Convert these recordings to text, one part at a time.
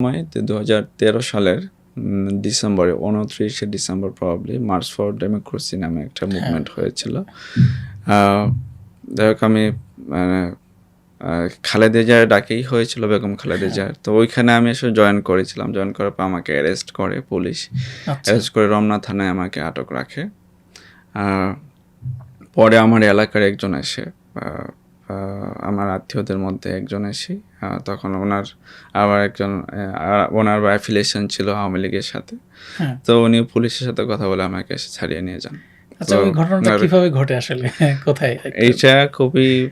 সময় দু হাজার তেরো সালের ডিসেম্বরে উনত্রিশে December probably march for democracy নামে একটা মুভমেন্ট হয়েছিল। আহ, যাই হোক আমি মানে খালেদা জিয়ার ডাকেই হয়েছিল বেগম খালেদা জিয়ার। তো ওইখানে আমি এসে জয়েন করেছিলাম। জয়েন করার পর আমাকে অ্যারেস্ট করে পুলিশ আচ্ছা। অ্যারেস্ট করে রমনা থানায় আমাকে আটক রাখে। পরে আমার এলাকার একজন এসে আমার আত্মীয়দের মধ্যে একজন এসে তখন ওনার আবার একজন ওনার অ্যাফিলিয়েশন ছিল আওয়ামী লীগের সাথে। হ্যাঁ। তো উনি পুলিশের সাথে কথা বলে আমাকে এসে ছাড়িয়ে নিয়ে যান। আচ্ছা তো ওই ঘটনাটা কীভাবে ঘটে আসলে? কোথায়? এইটা খুবই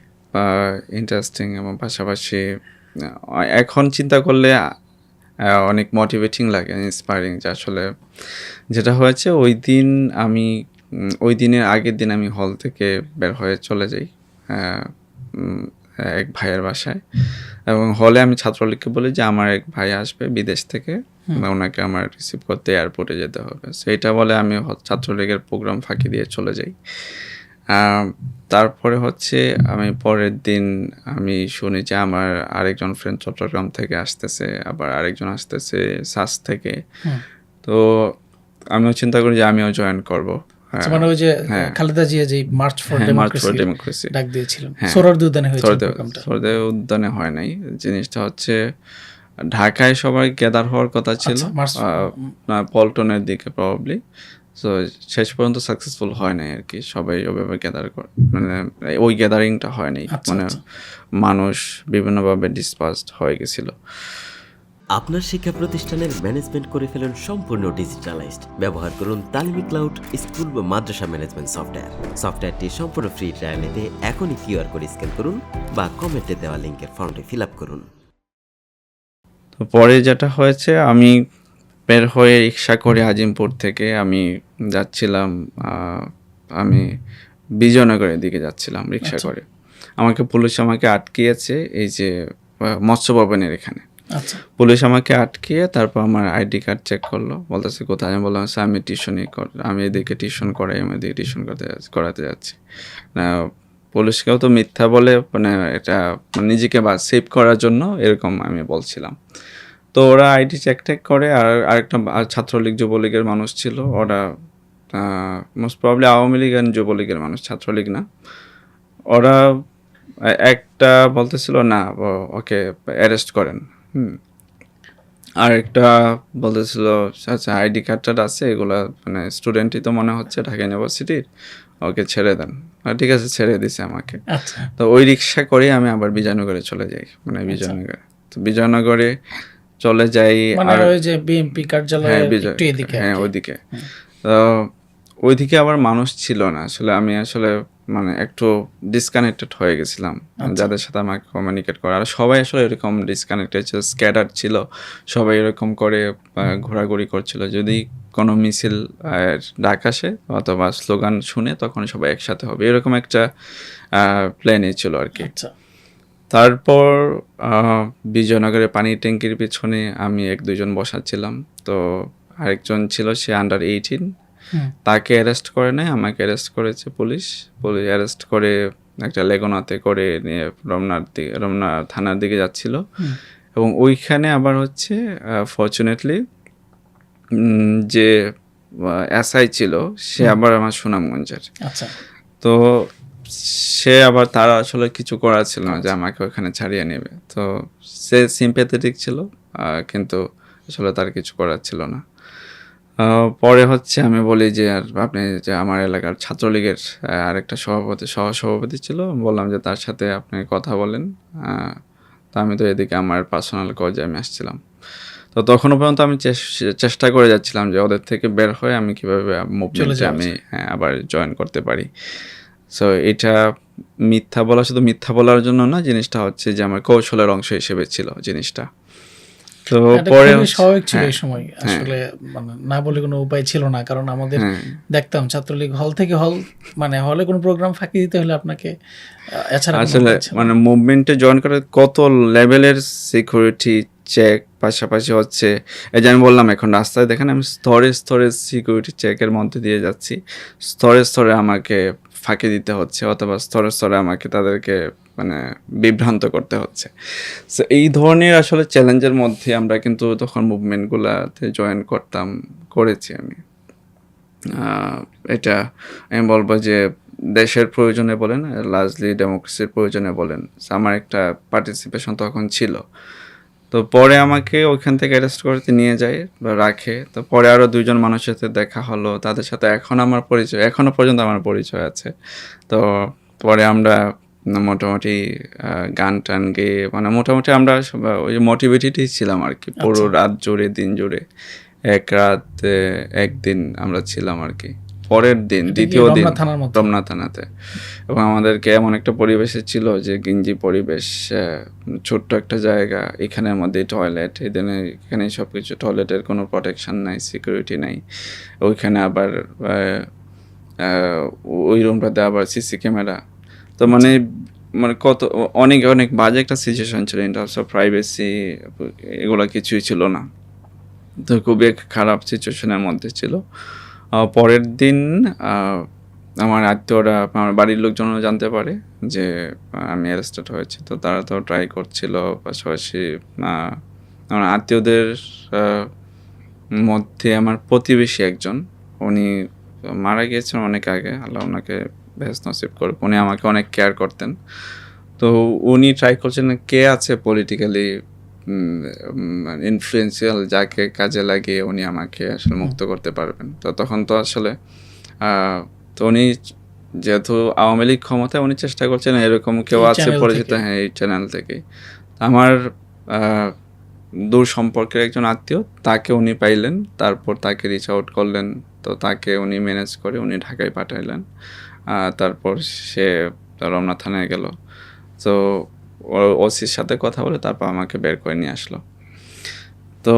ইন্টারেস্টিং এবং পাশাপাশি এখন চিন্তা করলে অনেক মোটিভেটিং লাগে ইন্সপায়ারিং যে আসলে যেটা হয়েছে ওই দিন আমি ওই দিনের আগের দিন আমি হল থেকে বের হয়ে চলে যাই। এক ভাইয়ের বাসায়। এবং হলে আমি ছাত্রলীগকে বলি যে আমার এক ভাই আসবে বিদেশ থেকে ওনাকে আমার রিসিভ করতে এয়ারপোর্টে যেতে হবে। সেইটা বলে আমি ছাত্রলীগের প্রোগ্রাম ফাঁকি দিয়ে চলে যাই। তারপরে হচ্ছে আমি পরের দিন আমি শুনি যে আমার আরেকজন ফ্রেন্ড চট্টগ্রাম থেকে আসতেছে আবার আরেকজন আসতেছে সাস থেকে। তো আমিও চিন্তা করি যে আমিও জয়েন করব। মানে ওই যে হ্যাঁ। খালেদা জিয়া যে মার্চ ফর ডেমোক্রেসি ডাক দিয়েছিলেন। হ্যাঁ। সোহরাওয়ার্দী উদ্যানে সরদে উদ্যানে হয় নাই। জিনিসটা হচ্ছে ঢাকায় সবাই গ্যাদার হওয়ার কথা ছিল। আচ্ছা, না, পল্টনের দিকে প্রবাবলি সো শেষ পর্যন্ত সাকসেসফুল হয় নাই আর কি। সবাই ওইভাবে গ্যাদার করে মানে ওই গ্যাদারিংটা হয় নাই। আচ্ছা, মানে আচ্ছা। মানুষ বিভিন্নভাবে ডিসপাসড হয়ে গেছিল। আপনার শিক্ষা প্রতিষ্ঠানের ম্যানেজমেন্ট করে ফেলুন সম্পূর্ণ ডিজিটালাইজড ব্যবহার করুন তালিমি ক্লাউড স্কুল বা মাদ্রাসা ম্যানেজমেন্ট সফটওয়্যার সফটওয়্যারটি সম্পূর্ণ ফ্রি ট্রায়াল নিতে এখনই কিউআর কোড স্ক্যান করুন বা কমেন্টে দেওয়া লিঙ্কের ফর্মটি ফিল আপ করুন। তো পরে যেটা হয়েছে আমি বের হয়ে রিক্সা করে আজিমপুর থেকে আমি যাচ্ছিলাম আমি বিজয়নগরের দিকে যাচ্ছিলাম রিক্সা করে। আমাকে পুলিশ আমাকে আটকিয়েছে এই যে মৎস্য ভবনের এখানে। আচ্ছা পুলিশ আমাকে আটকিয়ে তারপর আমার আইডি কার্ড চেক করল। বলতেছে, কোথায়? আমি বললাম, স্যার, আমি টিউশনই কর, আমি এদিকে টিউশন করাই, আমি এদিকে টিউশন করতে করাতে যাচ্ছি। না, পুলিশকেও তো মিথ্যা বলে মানে এটা মানে নিজেকে বা সেভ করার জন্য এরকম আমি বলছিলাম। তো ওরা আইডি চেক টেক করে, আর আরেকটা ছাত্রলীগ, যুবলীগের মানুষ ছিল। ওরা most probably Awami League and যুবলীগের মানুষ, ছাত্রলীগ না। ওরা একটা বলতেছিল, না ওকে অ্যারেস্ট করেন। আর একটা বলতেছিল আচ্ছা আইডি কার্ডটা আছে এগুলা মানে স্টুডেন্টই তো মনে হচ্ছে ঢাকা ইউনিভার্সিটির ওকে ছেড়ে দেন। ঠিক আছে ছেড়ে দিছে আমাকে। আচ্ছা। তো ওই রিক্সা করে আমি আবার বিজয়নগরে চলে যাই মানে বিজয়নগরে। তো বিজয়নগরে চলে যাই মানে আর ওই যে বিএনপি কার্যালয় হ্যাঁ হ্যাঁ ওইদিকে। তো ওইদিকে আবার মানুষ ছিল না। আসলে আমি আসলে মানে একটু ডিসকানেক্টেড হয়ে গেছিলাম। আচ্ছা। যাদের সাথে আমাকে কমিউনিকেট করে আর সবাই আসলে এরকম ডিসকানেক্টেড ছিল স্ক্যাটার ছিল। সবাই এরকম করে ঘোরাঘুরি করছিল। যদি কোনো মিছিল ডাক আসে অথবা স্লোগান শুনে তখন সবাই একসাথে হবে। এরকম একটা প্ল্যানই ছিল আর কি আচ্ছা। তারপর বিজয়নগরে পানির ট্যাঙ্কির পিছনে আমি এক দুজন বসাচ্ছিলাম। তো আরেকজন ছিল সে আন্ডার এইটিন। তাকে অ্যারেস্ট করে নেয় আমাকে অ্যারেস্ট করেছে পুলিশ। পুলিশ অ্যারেস্ট করে একটা লেগনাতে করে নিয়ে রমনার দিকে রমনা থানার দিকে যাচ্ছিল। এবং ওইখানে আবার হচ্ছে ফর্চুনেটলি যে এসআই ছিল সে আবার আমার সুনামগঞ্জের। আচ্ছা। তো সে আবার তার আসলে কিছু করার ছিল না যে আমাকে ওখানে ছাড়িয়ে নেবে। তো সে সিম্প্যাথেটিক ছিল কিন্তু আসলে তার কিছু করার ছিল না। পরে হচ্ছে আমি বলি যে আর আপনি যে আমার এলাকার ছাত্রলীগের আরেকটা সভাপতি সহ সভাপতি ছিল বললাম যে তার সাথে আপনি কথা বলেন। তো আমি তো এদিকে আমার পার্সোনাল কজে আমি আসছিলাম। তো তখনও পর্যন্ত আমি চেষ্টা করে যাচ্ছিলাম যে ওদের থেকে বের হয়ে আমি কীভাবে মুভমেন্টে আমি হ্যাঁ, আবার জয়েন করতে পারি। সো এটা মিথ্যা বলা শুধু মিথ্যা বলার জন্য না জিনিসটা হচ্ছে যে আমার কৌশলের অংশ হিসেবে ছিল জিনিসটা। তো পরে স্বাভাবিক ছিল হ্যাঁ, এই সময় আসলে মানে না বলে কোনো উপায় ছিল না কারণ আমাদের হ্যাঁ। দেখতাম ছাত্রলীগ হল থেকে হল মানে হলে কোনো প্রোগ্রাম ফাঁকি দিতে হলে আপনাকে এছাড়া আসলে। মানে মুভমেন্টে জয়েন কত লেভেলের সিকিউরিটি চেক পাশাপাশি হচ্ছে এই যে আমি বললাম এখন রাস্তায় দেখেন আমি স্তরে স্তরে সিকিউরিটি চেকের মধ্যে দিয়ে যাচ্ছি স্তরে স্তরে আমাকে ফাঁকি দিতে হচ্ছে অথবা স্তরে স্তরে আমাকে তাদেরকে মানে বিভ্রান্ত করতে হচ্ছে। সো এই ধরনের আসলে চ্যালেঞ্জের মধ্যে আমরা কিন্তু তখন মুভমেন্টগুলোতে জয়েন করতাম, করেছি আমি। এটা আমি বলব যে দেশের প্রয়োজনে বলেন লার্জলি ডেমোক্রেসির প্রয়োজনে বলেন আমার একটা পার্টিসিপেশন তখন ছিল। তো পরে আমাকে ওইখান থেকে অ্যারেস্ট করতে নিয়ে যায় বা রাখে। তো পরে আরও দুইজন মানুষের সাথে দেখা হলো, তাদের সাথে এখন আমার পরিচয় এখনও পর্যন্ত আমার পরিচয় আছে। তো পরে আমরা মোটামুটি গান টান গেয়ে মানে মোটামুটি আমরা ওই মোটিভেটেডই ছিলাম আর কি পুরো রাত জুড়ে দিন জুড়ে। এক রাত একদিন আমরা ছিলাম আর কি পরের দিন দ্বিতীয় দিন রমনা? থানাতে। এবং আমাদেরকে এমন একটা পরিবেশে ছিল যে গিঞ্জি পরিবেশ ছোট্ট একটা জায়গা এখানের মধ্যে টয়লেট এখানে এখানে সব কিছু টয়লেটের কোনো প্রোটেকশন নাই সিকিউরিটি নাই। ওইখানে আবার ওই রুমটাতে আবার সিসি ক্যামেরা তো মানে মানে কত, অনেক অনেক বাজে একটা সিচুয়েশন ছিল ইন টার্মস অফ প্রাইভেসি এগুলো কিছুই ছিল না। তো খুবই খারাপ সিচুয়েশনের মধ্যে ছিল। পরের দিন আমার আত্মীয়রা, আমার বাড়ির লোকজনও জানতে পারে যে আমি অ্যারেস্টেড হয়েছি। তো তারা তো ট্রাই করছিল পাশাপাশি আমার আত্মীয়দের মধ্যে আমার প্রতিবেশী একজন, উনি মারা গিয়েছেন অনেক আগে, আল্লাহ ওনাকে বেশ নসিব করুক উনি আমাকে অনেক কেয়ার করতেন। তো উনি ট্রাই করছেন কে আছে পলিটিক্যালি ইনফ্লুয়েন্সিয়াল যাকে কাজে লাগিয়ে উনি আমাকে আসলে মুক্ত করতে পারবেন। তো তখন তো আসলে তো উনি যেহেতু আওয়ামী লীগ ক্ষমতায় উনি চেষ্টা করছেন এরকম কেউ আছে পরিচিত হ্যাঁ এই চ্যানেল থেকে। আমার দূর সম্পর্কের একজন আত্মীয় তাকে উনি পাইলেন তারপর তাকে রিচ আউট করলেন তো তাকে উনি ম্যানেজ করে উনি ঢাকায় পাঠাইলেন। তারপর সে রমনা থানায় গেল। তো ওসির সাথে কথা বলে তারপর আমাকে বের করে নিয়ে আসলো। তো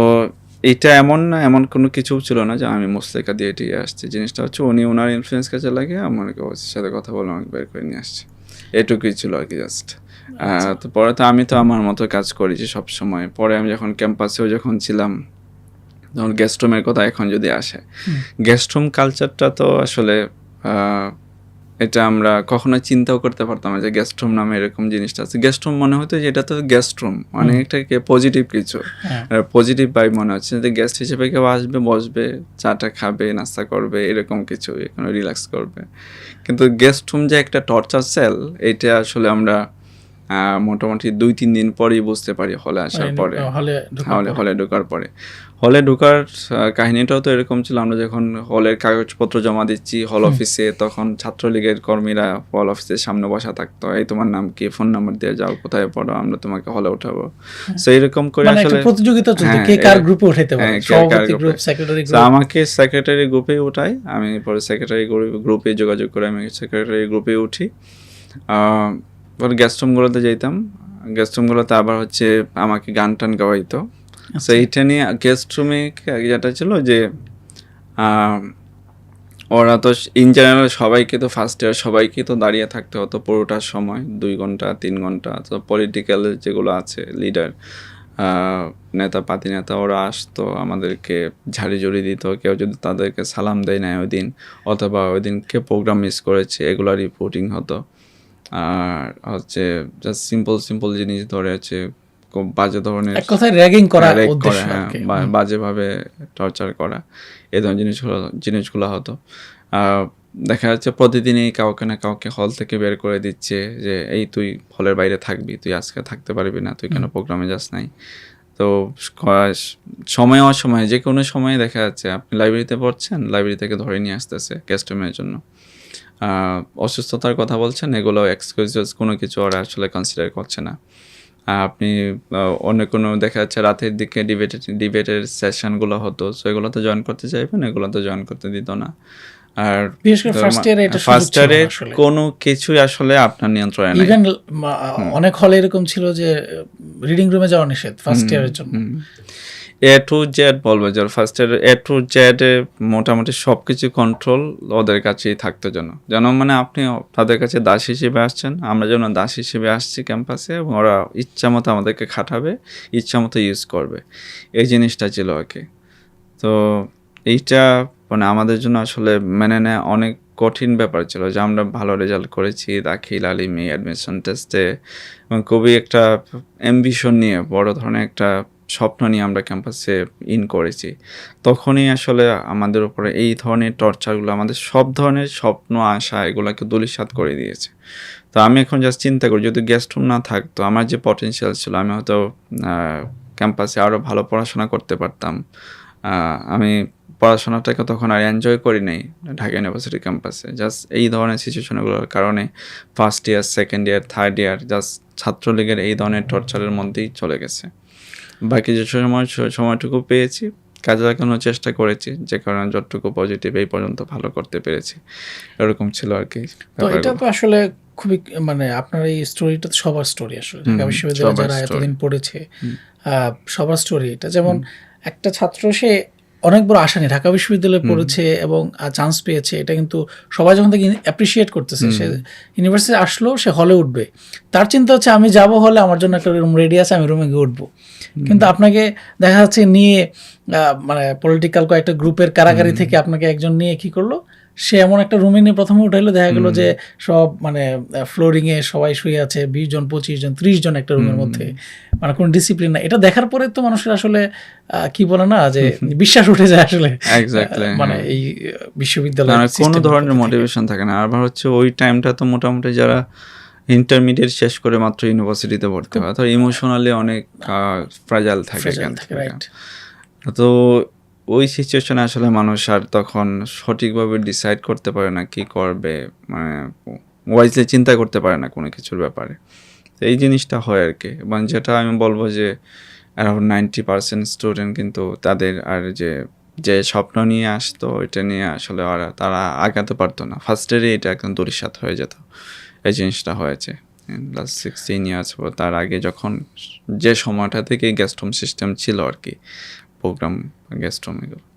এটা এমন না এমন কোনো কিছু ছিল না যে আমি মুসলিকা দিয়ে এটি আসছি। জিনিসটা হচ্ছে উনি ওনার ইনফ্লুয়েন্স কাছে লাগিয়ে আমাকে ওসির সাথে কথা বলে আমাকে বের করে নিয়ে আসছে। এটুকুই ছিল আর কি জাস্ট তো পরে তো আমি তো আমার মতো কাজ করেছি সব সময়। পরে আমি যখন ক্যাম্পাসেও যখন ছিলাম যেমন গেস্ট রুমের কথা এখন যদি আসে। গেস্ট রুম কালচারটা তো আসলে এটা আমরা কখনো চিন্তাও করতে পারতাম না যে গেস্ট রুম নামে এরকম জিনিসটা আছে। গেস্ট রুম মনে হতো যে এটা তো গেস্ট রুম মানে এটাকে পজিটিভ কিছু। হ্যাঁ। পজিটিভ ভাই মনে হচ্ছে যে গেস্ট হিসেবে কেউ আসবে বসবে চাটা খাবে নাস্তা করবে এরকম কিছু এখানে রিল্যাক্স করবে। কিন্তু গেস্ট রুম যে একটা টর্চার সেল এটা আসলে আমরা আহ, মোটামুটি দুই তিন দিন পরেই বুঝতে পারি হলে আসার পরে। হলে হলে ঢোকার পরে। হলে ঢোকার কাহিনীটাও তো এরকম ছিল। আমরা যখন হলের কাগজপত্র জমা দিচ্ছি হল অফিসে তখন ছাত্রলীগের কর্মীরা হল অফিসের সামনে বসা থাকতো। এই তোমার নাম কি? ফোন নাম্বার দিয়ে যাও কোথায় পড়ো? আমরা তোমাকে হলে উঠাবো। তো এরকম করে মানে আসলে প্রতিযোগিতা চলছে হ্যাঁ, কে কার গ্রুপে উঠাইতে পারে? হ্যাঁ, সভাপতি গ্রুপ সেক্রেটারি গ্রুপ। আমাকে সেক্রেটারি গ্রুপে উঠাই। আমি পরে সেক্রেটারি গ্রুপে যোগাযোগ করে আমি সেক্রেটারি গ্রুপে উঠি। আহ, পরে গেস্ট রুমগুলোতে যেতাম গেস্ট রুমগুলোতে আবার হচ্ছে আমাকে গান টান গাওয়াইতো। তো এইটা নিয়ে গেস্ট রুমে যেটা ছিল যে ওরা তো ইন জেনারেল সবাইকে তো ফার্স্ট ইয়ার সবাইকে তো দাঁড়িয়ে থাকতে হতো পুরোটার সময়, দুই ঘণ্টা, তিন ঘণ্টা। তো পলিটিক্যাল যেগুলো আছে লিডার নেতা, পাতি নেতা, ওরা আসতো, আমাদেরকে ঝাড়ি ঝুড়ি দিত। কেউ যদি তাদেরকে সালাম দেয় না ওই দিন, অথবা ওই দিন কে প্রোগ্রাম মিস করেছে, এগুলো রিপোর্টিং হতো। আর হচ্ছে জাস্ট সিম্পল সিম্পল জিনিস ধরে খুব বাজে ধরনের এক কথায় র্যাগিং করা উদ্দেশ্য করা, আর হ্যাঁ, বাজেভাবে টর্চার করা এই ধরনের জিনিসগুলো জিনিসগুলো হতো। দেখা যাচ্ছে প্রতিদিনই কাউকে না কাউকে হল থেকে বের করে দিচ্ছে যে এই তুই হলের বাইরে থাকবি তুই আজকে থাকতে পারবি না তুই কেন প্রোগ্রামে যাস নাই? তো সময় অসময়ে যে কোনো সময়ে দেখা যাচ্ছে আপনি লাইব্রেরিতে পড়ছেন লাইব্রেরি থেকে ধরে নিয়ে আসতেছে গেস্ট রুমের জন্য। আহ, অসুস্থতার কথা বলছেন এগুলো এক্সকিউজেস কোনো কিছু ওরা আসলে কনসিডার করছে না। আপনি অন্য কোনো দেখা যাচ্ছে রাতের দিকে ডিবেটের ডিবেটের সেশনগুলো হতো সো এগুলোতে জয়েন করতে চাইবেন এগুলোতে জয়েন করতে দিত না। আর ফার্স্ট ইয়ারে। কোনো কিছুই আসলে আপনার নিয়ন্ত্রণে নাই। ইভেন অনেক হলে এরকম ছিল যে রিডিং রুমে যাওয়া নিষেধ ফার্স্ট ইয়ারের জন্য। এ টু জেড বলব, যে first year A to Z মোটামুটি সব কিছু কন্ট্রোল ওদের কাছেই থাকতো যেন যেন মানে আপনি তাদের কাছে দাস হিসেবে আসছেন, আমরা যেন দাস হিসেবে আসছি ক্যাম্পাসে এবং ওরা ইচ্ছা মতো আমাদেরকে খাটাবে, ইচ্ছা মতো ইউজ করবে। এই জিনিসটা ছিল আর কি। তো এইটা মানে আমাদের জন্য আসলে মেনে নেওয়া অনেক কঠিন ব্যাপার ছিল যে আমরা ভালো রেজাল্ট করেছি, দাখিল আলিমে অ্যাডমিশন টেস্টে এবং খুবই একটা অ্যাম্বিশন নিয়ে বড় ধরনের একটা স্বপ্ন নিয়ে আমরা ক্যাম্পাসে ইন করেছি। তখনই আসলে আমাদের উপরে এই ধরনের টর্চারগুলো, আমাদের সব ধরনের স্বপ্ন, আশা এগুলোকে দুলিশাত করে দিয়েছে। তো আমি এখন জাস্ট চিন্তা করি, যদি গেস্ট রুম না থাকতো, আমার যে পটেনশিয়াল ছিল, আমি হয়তো ক্যাম্পাসে আরও ভালো পড়াশোনা করতে পারতাম। আমি পড়াশোনাটাকে তখন আর এনজয় করি নাই ঢাকা ইউনিভার্সিটি ক্যাম্পাসে জাস্ট এই ধরনের সিচুয়েশনগুলোর কারণে first year second year third year just ছাত্রলীগের এই ধরনের টর্চারের মধ্যেই চলে গেছে। বাকি যে সময় সময়টুকু পেয়েছি কাজে লাগানোর চেষ্টা করেছি যে কারণে যতটুকু পজিটিভ এই পর্যন্ত ভালো করতে পেরেছি। এরকম ছিল আর কি তো এটা তো আসলে খুবই মানে আপনার এই স্টোরিটা তো সবার স্টোরি আসলে। ঢাকা বিশ্ববিদ্যালয়ে যারা এতদিন পড়েছে আহ, সবার স্টোরি এটা। যেমন একটা ছাত্র সে অনেক বড় আশা নিয়ে ঢাকা বিশ্ববিদ্যালয়ে পড়েছে এবং চান্স পেয়েছে। এটা কিন্তু সবাই যখন তাকে অ্যাপ্রিসিয়েট করতেছে সে ইউনিভার্সিটি আসলো সে হলে উঠবে। তার চিন্তা হচ্ছে আমি যাব হলে আমার জন্য একটা রুম রেডি আছে আমি রুমে গিয়ে উঠবো। কিন্তু আপনাকে দেখা যাচ্ছে নিয়ে মানে পলিটিক্যাল কয়েকটা গ্রুপের কারাগারি থেকে আপনাকে একজন নিয়ে কি করল? সে এমন একটা রুমে নিয়ে প্রথমে উঠাইলো দেখা গেলো যে সব মানে ফ্লোরিং এ সবাই শুয়ে আছে বিশ জন পঁচিশ জন ত্রিশ জন একটা রুমের মধ্যে। মানে কোনো ডিসিপ্লিন না এটা দেখার পরে তো মানুষের আসলে কি বলে না যে বিশ্বাস উঠে যায় আসলে। মানে হ্যাঁ। এই বিশ্ববিদ্যালয় কোনো ধরনের মোটিভেশন থাকে। না। আবার হচ্ছে ওই টাইমটা তো মোটামুটি যারা ইন্টারমিডিয়েট শেষ করে মাত্র ইউনিভার্সিটিতে ভর্তি হয় তো ইমোশনালি অনেক ফ্রাজাইল থাকে এখান থেকে। তো ওই সিচুয়েশনে আসলে মানুষ আর তখন সঠিকভাবে ডিসাইড করতে পারে না কি করবে মানে ওয়াইজলি চিন্তা করতে পারে না কোনো কিছুর ব্যাপারে। তো এই জিনিসটা হয় আর কি। এবং যেটা আমি বলব যে অ্যারাউন্ড নাইনটি পার্সেন্ট স্টুডেন্ট কিন্তু তাদের আর যে যে স্বপ্ন নিয়ে আসতো ওইটা নিয়ে আসলে ওরা তারা আগাতে পারতো না। ফার্স্টেরই এটা একদম দরিসাত হয়ে যেত। এই জিনিসটা হয়েছে। লাস্ট সিক্সটিন ইয়ার্স তার আগে যখন যে সময়টা থেকে গেস্ট হোম সিস্টেম ছিল আর কি প্রোগ্রাম গেস্ট হোম এগুলো